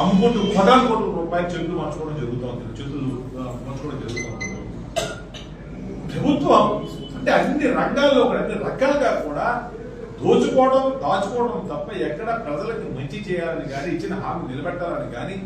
అమ్ముకుంటూ పదాలు కోట్ల రూపాయలు చెట్లు మార్చుకోవడం జరుగుతుంది చెట్లు మార్చుకోవడం జరుగుతుంది ప్రభుత్వం అంటే అన్ని రంగాల్లో అన్ని రకాలుగా కూడా దోచుకోవడం దాచుకోవడం తప్ప ఎక్కడ ప్రజలకు మంచి చేయాలని కానీ ఇచ్చిన హామీ నిలబెట్టాలని కానీ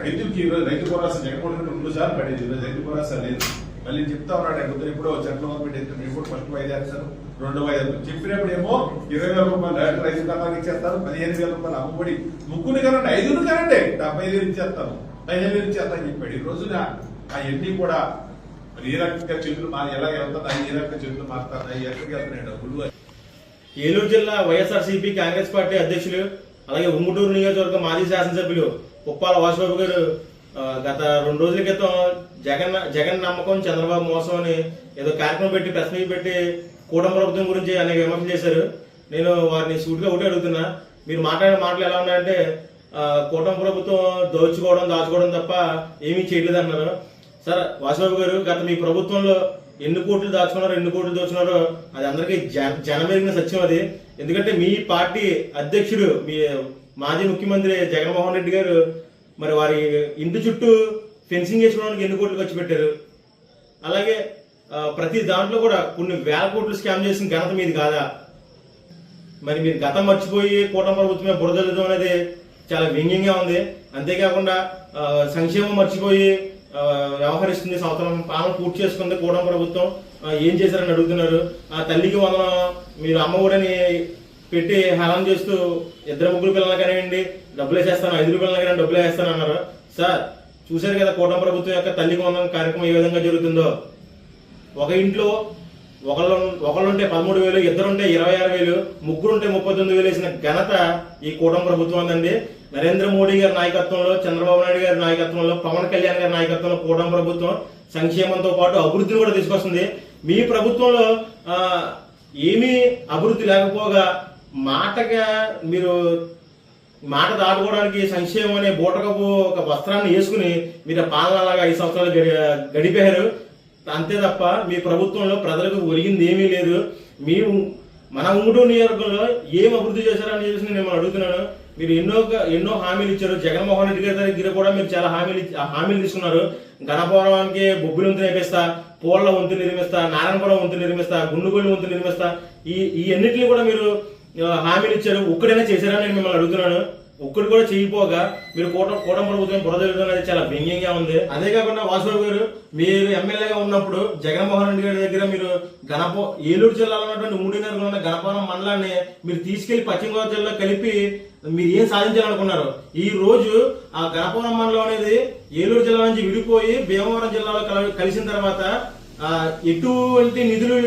రైతులకి రైతు భరోసా జగన్మోహన్ రెండు సార్లు పడేది. రైతు భరోసా లేదు. మళ్ళీ చెప్తా ఉన్నాడు ఎప్పుడు ఇప్పుడు సెంట్రల్ గవర్నమెంట్ ఎత్తున మీరు ఫస్ట్ ఐదు వేస్తారు రెండు ఐదు చెప్పినప్పుడు ఏమో ఇరవై వేల రూపాయలు డైరెక్ట్ రైతు ఖాతాకి ఇచ్చేస్తారు పదిహేను వేల రూపాయలు అమ్ముబడి ముగ్గురు కనండి ఐదుగురు కనండి డెబ్బై ఐదు ఇచ్చేస్తాను పదిహేను వేలు ఇచ్చేస్తాను అని చెప్పాడు. ఈ రోజున అవన్నీ కూడా మరి ఏ రకంగా చెట్లు మారి ఎలా వెళ్తున్నాయి ఏ రకంగా చెట్లు మారుతున్నాయి ఎక్కడికి వెళ్తున్నాయి డబ్బులు ఏలూరు జిల్లా వైఎస్ఆర్సీపీ కాంగ్రెస్ పార్టీ అధ్యక్షులు అలాగే ఉమ్మటూరు నియోజకవర్గ మాజీ శాసనసభ్యులు ఉప్పాల వాసుబాబు గారు గత రెండు రోజుల క్రితం జగన్ జగన్ నమ్మకం చంద్రబాబు మోసం అని ఏదో కార్యక్రమం పెట్టి ప్రెస్ మీట్ పెట్టి కూటమి ప్రభుత్వం గురించి అనేక విమర్శలు చేశారు. నేను వారిని సూటిగా ఒకటి అడుగుతున్నా. మీరు మాట్లాడే మాటలు ఎలా ఉన్నాయంటే కూటమి ప్రభుత్వం దోచుకోవడం దాచుకోవడం తప్ప ఏమీ చేయలేదు అన్నారు. సార్ వాసుబాబు గారు గత మీ ప్రభుత్వంలో ఎన్ని కోట్లు దాచుకున్నారో ఎన్ని కోట్లు దోచుకున్నారో అది అందరికీ జ- జనమెరిగిన సత్యం అది. ఎందుకంటే మీ పార్టీ అధ్యక్షుడు మీ మాజీ ముఖ్యమంత్రి జగన్మోహన్ రెడ్డి గారు మరి వారి ఇంటి చుట్టూ ఫెన్సింగ్ వేసుకోవడానికి ఎన్ని కోట్లు ఖర్చు పెట్టారు? అలాగే ప్రతి దాంట్లో కూడా కొన్ని వేల కోట్లు స్కామ్ చేసిన ఘనత మీది కాదా? మరి మీరు గతం మర్చిపోయి కూటమి ప్రభుత్వమే బురదలడం అనేది చాలా వ్యంగ్యంగా ఉంది. అంతేకాకుండా సంక్షేమం మర్చిపోయి వ్యవహరిస్తుంది సంవత్సరం పాలన పూర్తి చేసుకుంది కూటమి ప్రభుత్వం. ఏం చేశారని అడుగుతున్నారు? ఆ తల్లికి వందనం మీరు అమ్మఒడని పెట్టి హలం చేస్తూ ఇద్దరు ముగ్గురు పిల్లలు కానివ్వండి డబ్బులు వేసేస్తాను ఐదుగురు పిల్లలు కానీ డబ్బులు వేస్తాను అన్నారు. సార్ చూశారు కదా కూటమి ప్రభుత్వం యొక్క తల్లి కొందం కార్యక్రమం ఏ విధంగా జరుగుతుందో. ఒక ఇంట్లో ఒకళ్ళు ఒకళ్ళుంటే పదమూడు వేలు ఇద్దరుంటే ఇరవై ఆరు వేలు ముగ్గురుంటే ముప్పై తొమ్మిది వేలు వేసిన ఘనత ఈ కూటమి ప్రభుత్వం అందండి నరేంద్ర మోడీ గారి నాయకత్వంలో చంద్రబాబు నాయుడు గారి నాయకత్వంలో పవన్ కళ్యాణ్ గారి నాయకత్వంలో కూటమి ప్రభుత్వం సంక్షేమంతో పాటు అభివృద్ధిని కూడా తీసుకొస్తుంది. మీ ప్రభుత్వంలో ఏమీ అభివృద్ధి లేకపోగా మాటగా మీరు మాట దాటుకోవడానికి సంక్షేమం అనే బూటకపు ఒక వస్త్రాన్ని వేసుకుని మీరు పాలనలాగా పాలన అలాగా ఐదు సంవత్సరాలు గడి- గడిపారు. అంతే తప్ప మీ ప్రభుత్వంలో ప్రజలకు ఒరిగింది ఏమీ లేదు. మీ మన ఉంగుటూరు నియోజకవర్గంలో ఏం అభివృద్ధి చేశారని చెప్పేసి నేను మిమ్మల్ని అడుగుతున్నాను. మీరు ఎన్నో ఎన్నో హామీలు ఇచ్చారు. జగన్మోహన్ రెడ్డి గారి దగ్గర కూడా మీరు చాలా హామీలు హామీలు తీసుకున్నారు. గణపవరానికి బొబ్బిలి వంతు నిర్మిస్తా పోళ్ళ వంతు నిర్మిస్తా నారాయణపురం వంతు నిర్మిస్తా గుండుగోలు వంతు నిర్మిస్తా ఈ ఈ అన్నిటిని కూడా మీరు హామీలు ఇచ్చారు ఒక్కడైనా చేశారని నేను మిమ్మల్ని అడుగుతున్నాను. ఒక్కడు కూడా చేయకపోగా మీరు కూట కూటమి ప్రభుత్వం బురద అనేది చాలా వ్యంగ్యంగా ఉంది. అదే కాకుండా వాసుబాబు గారు మీరు ఎమ్మెల్యేగా ఉన్నప్పుడు జగన్మోహన్ రెడ్డి గారి దగ్గర మీరు గణప ఏలూరు జిల్లాలో ఉన్నటువంటి మూడున్నరలో ఉన్న గణపవరం మండలాన్ని మీరు తీసుకెళ్ళి పశ్చిమ గోదావరి జిల్లా కలిపి మీరు ఏం సాధించాలనుకున్నారు? ఈ రోజు ఆ గణపవరం మండలం అనేది ఏలూరు జిల్లా నుంచి విడిపోయి భీమవరం జిల్లాలో కలిసిన తర్వాత ఎటువంటి నిధులు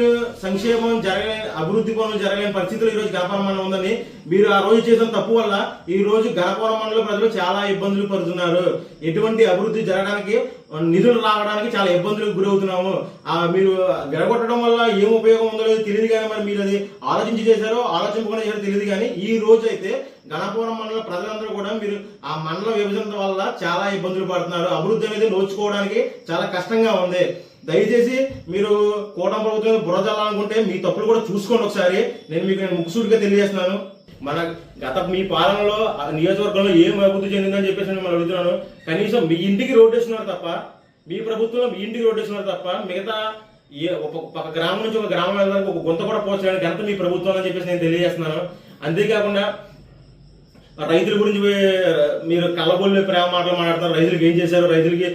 సంక్షేమం జరగలేని అభివృద్ధి పనులు జరగలేని పరిస్థితులు ఈ రోజు గణపవరం మండలం ఉందని మీరు ఆ రోజు చేసిన తప్పు వల్ల ఈ రోజు గణపవరం మండల ప్రజలు చాలా ఇబ్బందులు పడుతున్నారు. ఎటువంటి అభివృద్ధి జరగడానికి నిధులు రావడానికి చాలా ఇబ్బందులకు గురవుతున్నాము. ఆ మీరు గడగొట్టడం వల్ల ఏం ఉపయోగం ఉందో లేదో తెలియదు కానీ మరి మీరు అది ఆలోచించి చేశారో ఆలోచించకుండా చేశారో తెలియదు కానీ ఈ రోజు అయితే గణపవరం మండల ప్రజలందరూ కూడా మీరు ఆ మండల విభజన వల్ల చాలా ఇబ్బందులు పడుతున్నారు. అభివృద్ధి అనేది నోచుకోవడానికి చాలా కష్టంగా ఉంది. దయచేసి మీరు కూటమి ప్రభుత్వం బురజల్లాలనుకుంటే మీ తప్పులు కూడా చూసుకోండి ఒకసారి. నేను మీకు నేను ముక్కుసూటిగా తెలియజేస్తున్నాను. మన గత మీ పాలనలో ఆ నియోజకవర్గంలో ఏం అభివృద్ధి చెందిందని చెప్పేసి నేను మిమ్మల్ని అడుగుతున్నాను. కనీసం మీ ఇంటికి రోడ్ వేస్తున్నారు తప్ప మీ ప్రభుత్వంలో మీ ఇంటికి రోడ్ వేస్తున్నారు తప్ప మిగతా ఏ ఒక ఒక గ్రామం నుంచి ఒక గ్రామం వెళ్ళడానికి ఒక గుంత కూడా పోల్చడానికి ఘనత మీ ప్రభుత్వం అని చెప్పేసి నేను తెలియజేస్తున్నాను. అంతేకాకుండా రైతుల గురించి మీరు కళ్ళబొల్లి ప్రేమ మాటలు మాట్లాడతారు రైతులకు ఏం చేశారు? రైతులకి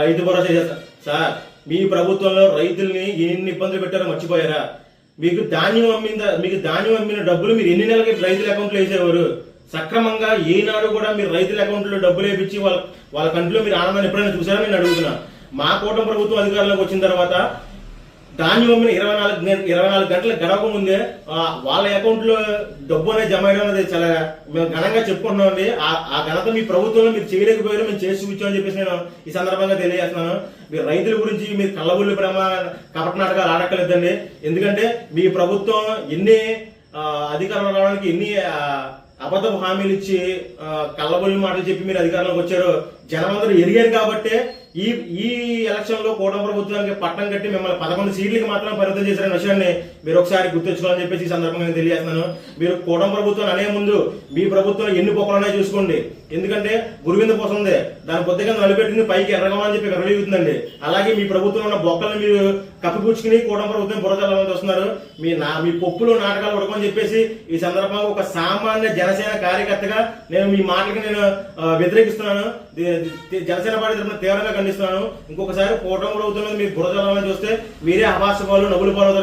రైతు భరోసా చేస్తారు సార్ మీ ప్రభుత్వంలో రైతుల్ని ఎన్ని ఇబ్బందులు పెట్టారో మర్చిపోయారా? మీకు ధాన్యం అమ్మిన మీకు ధాన్యం అమ్మిన డబ్బులు మీరు ఎన్ని నెలలకి రైతుల అకౌంట్లో వేసేవారు? సక్రమంగా ఏనాడు కూడా మీరు రైతుల అకౌంట్లో డబ్బులు వేపించి వాళ్ళ వాళ్ళ కంట్లో మీరు ఆనందాన్ని ఎప్పుడైనా చూసారా? నేను అడుగుతున్నా. మా కూటమి ప్రభుత్వం అధికారంలోకి వచ్చిన తర్వాత ధాన్యం ఇరవై నాలుగు ఇరవై నాలుగు గంటల గడవక ముందే వాళ్ళ అకౌంట్లో డబ్బు అనేది జమ అయ్యడం అనేది చాలా మేము ఘనంగా చెప్పుకుంటున్నాం అండి. ఆ- ఆ ఘనత మీ ప్రభుత్వంలో మీరు చేయలేకపోయారు మేము చేసి చూపించామని చెప్పేసి నేను ఈ సందర్భంగా తెలియజేస్తున్నాను. మీరు రైతుల గురించి మీరు కళ్ళబుల్లి ప్రేమ కపట నాటకాలు ఆడక్కర్లేదండి. ఎందుకంటే మీ ప్రభుత్వం ఎన్ని అధికారంలో రావడానికి ఎన్ని అబద్ధపు హామీలు ఇచ్చి ఆ, కళ్ళబొల్లి మాటలు చెప్పి మీరు అధికారంలోకి వచ్చారు జనం అందరూ ఎరిగారు కాబట్టి ఈ ఈ ఎలక్షన్లో కోట ప్రభుత్వానికి పట్టం కట్టి మిమ్మల్ని పదకొండు సీట్లకి మాత్రం పరిమితం చేసిన విషయాన్ని మీరు ఒకసారి గుర్తుంచుకోవాలని చెప్పేసి ఈ సందర్భంగా నేను తెలియజేస్తున్నాను. మీరు కూటమి ప్రభుత్వం అనే ముందు మీ ప్రభుత్వం ఎన్ని పొక్కలున్నాయో చూసుకోండి. ఎందుకంటే గురువింద పోతుంది దాని కొద్దిగా నలిపెట్టింది పైకి ఎర్రగమని చెప్పి విరవీగుతుందండి అలాగే మీ ప్రభుత్వం ఉన్న బొక్కలను మీరు కప్పిపుచ్చుకుని కూటమి ప్రభుత్వం బురదలని వస్తున్నారు. మీ నా మీ పప్పులు నాటకాలు ఉడకమని చెప్పేసి ఈ సందర్భంగా ఒక సామాన్య జనసేన కార్యకర్తగా నేను మీ మాటలకి నేను వ్యతిరేకిస్తున్నాను. జనసేన పార్టీ తరఫున తీవ్రంగా ఖండిస్తున్నాను. ఇంకొకసారి కూటమి ప్రభుత్వం మీద మీరు బురదలని చూస్తే మీరే అభాష పాలు నవ్వులు పాలు